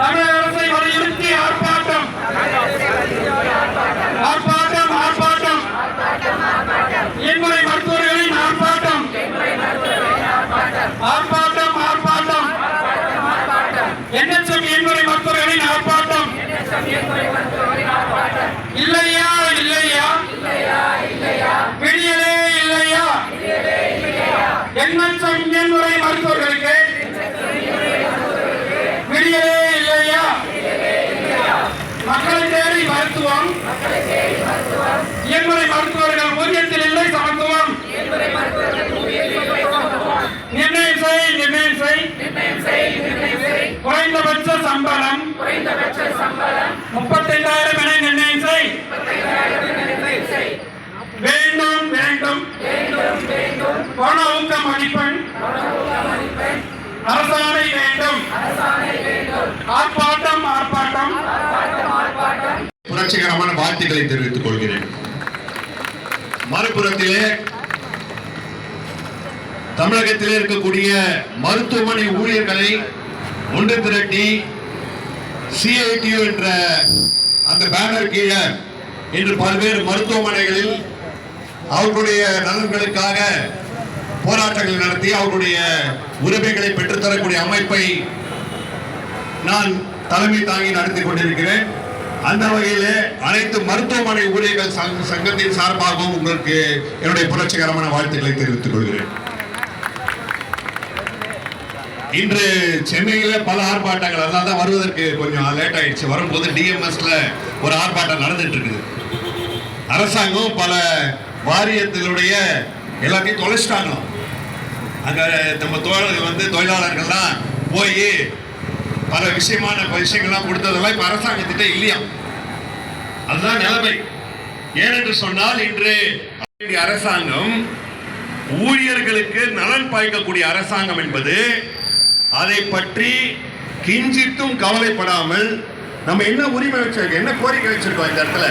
தமிழக இயன்முறை மருத்துவர்கள் ஊதியத்தில் இல்லை சமத்துவம் நிர்ணயம் செய் நிர்ணயம் செய். குறைந்தபட்ச சம்பளம். முப்பத்தைந்தாயிரம் என நிர்ணயம் செய். வேண்டும் வேண்டும். பண ஊக்கம் அளிப்பன் அரசாணை வேண்டும். ஆர்ப்பாட்டம் ஆர்ப்பாட்டம். புரட்சிகரமான வாழ்த்துக்களை தெரிவித்துக் கொள்கிறேன். மறுபுறத்திலே தமிழகத்திலே இருக்கக்கூடிய மருத்துவமனை ஊழியர்களை ஒன்று திரட்டி சிஐடியு என்ற அந்த பேனர் கீழே இன்று பல்வேறு மருத்துவமனைகளில் அவர்களுடைய நலன்களுக்காக போராட்டங்கள் நடத்தி அவர்களுடைய உரிமைகளை பெற்றுத்தரக்கூடிய அமைப்பை நான் தலைமை தாங்கி நடத்தி கொண்டிருக்கிறேன். அந்த வகையிலே அனைத்து மருத்துவமனை ஊழியர்கள் சங்க- சங்கத்தின் சார்பாகவும் உங்களுக்கு என்னுடைய புரட்சிகரமான வாழ்த்துக்களை தெரிவித்துக் கொள்கிறேன். இன்று சென்னையில பல ஆர்ப்பாட்டங்கள் அதனால தான் வருவதற்கு கொஞ்சம் லேட் ஆயிடுச்சு. வரும்போது டிஎம்எஸ்ல ஒரு ஆர்ப்பாட்டம் நடந்துட்டு இருக்குது. அரசாங்கம் பல வாரியத்தினுடைய எல்லாத்தையும் தொலைச்சிட்டாங்களாம். அங்க நம்ம தோழர்கள் வந்து தொழிலாளர்கள்லாம் போய் பல விஷயமான விஷயங்கள்லாம் கொடுத்ததெல்லாம் இப்போ அரசாங்கத்திட்ட இல்லையா? அதுதான் நிலைமை. ஏனென்று சொன்னால் இன்று அரசாங்கம் ஊழியர்களுக்கு நலன் பாய்க்கக்கூடிய அரசாங்கம் என்பது அதை பற்றி கிஞ்சித்தும் கவலைப்படாமல் நம்ம என்ன உரிமை வச்சிருக்கோம்? என்ன கோரிக்கை வச்சிருக்கோம் இந்த இடத்துல?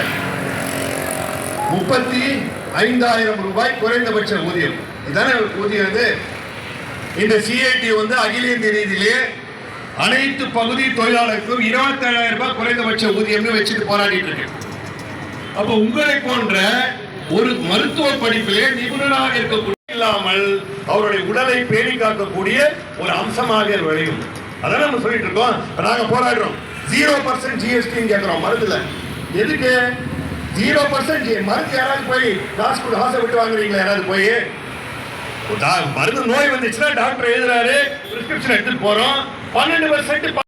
முப்பத்தி ஐந்தாயிரம் ரூபாய் குறைந்தபட்ச ஊதியம். இதுதானே ஊதியம் வந்து இந்த சிஐடி வந்து அகில இந்திய ரீதியிலே அனைத்து பகுதி தொழிலாளருக்கும் இருபத்தேழாயிரம் ரூபாய் குறைந்தபட்ச ஊதியம்னு வச்சுட்டு போராடிட்டு இருக்கேன். அப்ப உங்களை போன்ற ஒரு மருத்துவ படிப்பிலே நிபுணராக இருக்கக்கூடிய இல்லாமல் அவருடைய உடலை பேணி காக்கக்கூடிய ஒரு அம்சமாக விளையும். அதான் நம்ம சொல்லிட்டு இருக்கோம். நாங்கள் நாங்க போராடுறோம். ஜீரோ பர்சன்ட் ஜிஎஸ்டி கேட்கிறோம் மருந்துல. எதுக்கு? ஜீரோ பர்சன்ட் மருந்து யாராவது போய் காசு கொடு காசை விட்டு வாங்குறீங்களா? யாராவது போய்? டா- மருந்து நோய் வந்துச்சுன்னா டாக்டர் எழுதுறாரு. பிரிஸ்கிரிப்ஷன் எடுத்துட்டு போறோம். பன்னெண்டு பர்சன்ட்